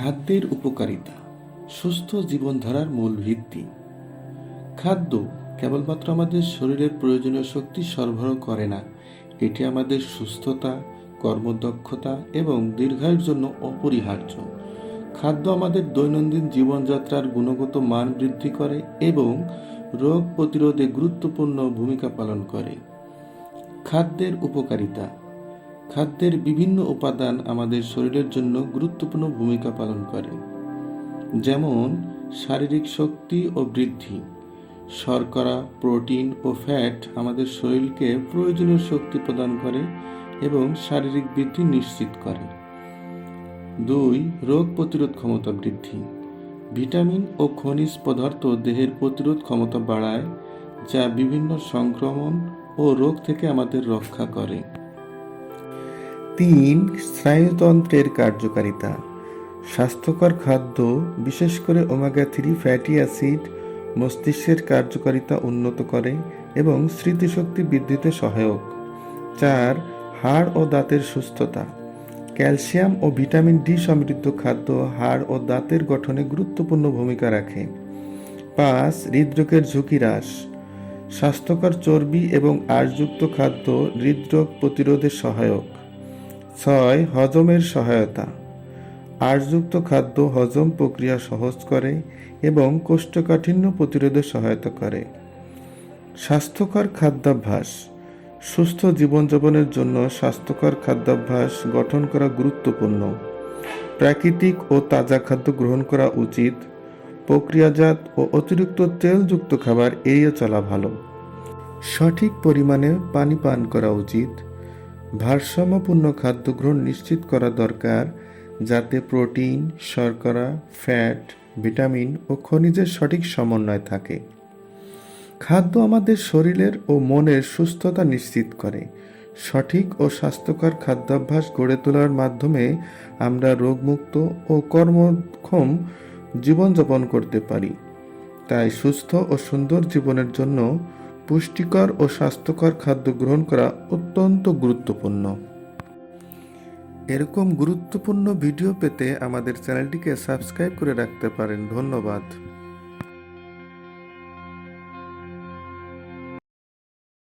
খাদ্যের উপকারিতা, সুস্থ জীবনধারার মূল ভিত্তি। খাদ্য কেবলমাত্র আমাদের শরীরের প্রয়োজনীয় শক্তি সরবরাহ করে না, এটি আমাদের সুস্থতা, কর্মদক্ষতা এবং দীর্ঘায়ুর জন্য অপরিহার্য। খাদ্য আমাদের দৈনন্দিন জীবনযাত্রার গুণগত মান বৃদ্ধি করে এবং রোগ প্রতিরোধে গুরুত্বপূর্ণ ভূমিকা পালন করে। খাদ্যের উপকারিতা খাদ্যের বিভিন্ন উপাদান আমাদের শরীরের জন্য গুরুত্বপূর্ণ ভূমিকা পালন করে। যেমন, শারীরিক শক্তি ও বৃদ্ধি। শর্করা, প্রোটিন ও ফ্যাট আমাদের শরীরকে প্রয়োজনীয় শক্তি প্রদান করে এবং শারীরিক বৃদ্ধি নিশ্চিত করে। দুই, রোগ প্রতিরোধ ক্ষমতা বৃদ্ধি। ভিটামিন ও খনিজ পদার্থ দেহের প্রতিরোধ ক্ষমতা বাড়ায়, যা বিভিন্ন সংক্রমণ ও রোগ থেকে আমাদের রক্ষা করে। তিন স্নায়ুতন্ত্রের কার্যকারিতা। স্বাস্থ্যকর খাদ্য, বিশেষ করে ওমেগা থ্রি ফ্যাটি অ্যাসিড, মস্তিষ্কের কার্যকারিতা উন্নত করে এবং স্মৃতিশক্তি বৃদ্ধিতে সহায়ক। চার, হাড় ও দাঁতের সুস্থতা। ক্যালসিয়াম ও ভিটামিন ডি সমৃদ্ধ খাদ্য হাড় ও দাঁতের গঠনে গুরুত্বপূর্ণ ভূমিকা রাখে। পাঁচ, হৃদরোগের ঝুঁকি হ্রাস। স্বাস্থ্যকর চর্বি এবং আঁশযুক্ত খাদ্য হৃদরোগ প্রতিরোধে সহায়ক। ছয়, হজমের সহায়তা। আঁশযুক্ত খাদ্য হজম প্রক্রিয়া সহজ করে এবং কোষ্ঠকাঠিন্য প্রতিরোধে সহায়তা করে। স্বাস্থ্যকর খাদ্যাভ্যাস। সুস্থ জীবনযাপনের জন্য স্বাস্থ্যকর খাদ্যাভ্যাস গঠন করা গুরুত্বপূর্ণ। প্রাকৃতিক ও তাজা খাদ্য গ্রহণ করা উচিত। প্রক্রিয়াজাত ও অতিরিক্ত তেলযুক্ত খাবার এড়িয়ে চলা ভালো। সঠিক পরিমাণে পানি পান করা উচিত। ভারসাম্যপূর্ণ খাদ্য গ্রহণ নিশ্চিত করা দরকার, যাতে প্রোটিন, শর্করা, ফ্যাট, ভিটামিন ও খনিজের সঠিক সমন্বয় থাকে। খাদ্য আমাদের শরীরের ও মনের সুস্থতা নিশ্চিত করে। সঠিক ও স্বাস্থ্যকর খাদ্যাভ্যাস গড়ে তোলার মাধ্যমে আমরা রোগমুক্ত ও কর্মক্ষম জীবনযাপন করতে পারি। তাই সুস্থ ও সুন্দর জীবনের জন্য পুষ্টিকর ও স্বাস্থ্যকর খাদ্য গ্রহণ করা অত্যন্ত গুরুত্বপূর্ণ। এরকম গুরুত্বপূর্ণ ভিডিও পেতে আমাদের চ্যানেলটিকে সাবস্ক্রাইব করে রাখতে পারেন। ধন্যবাদ।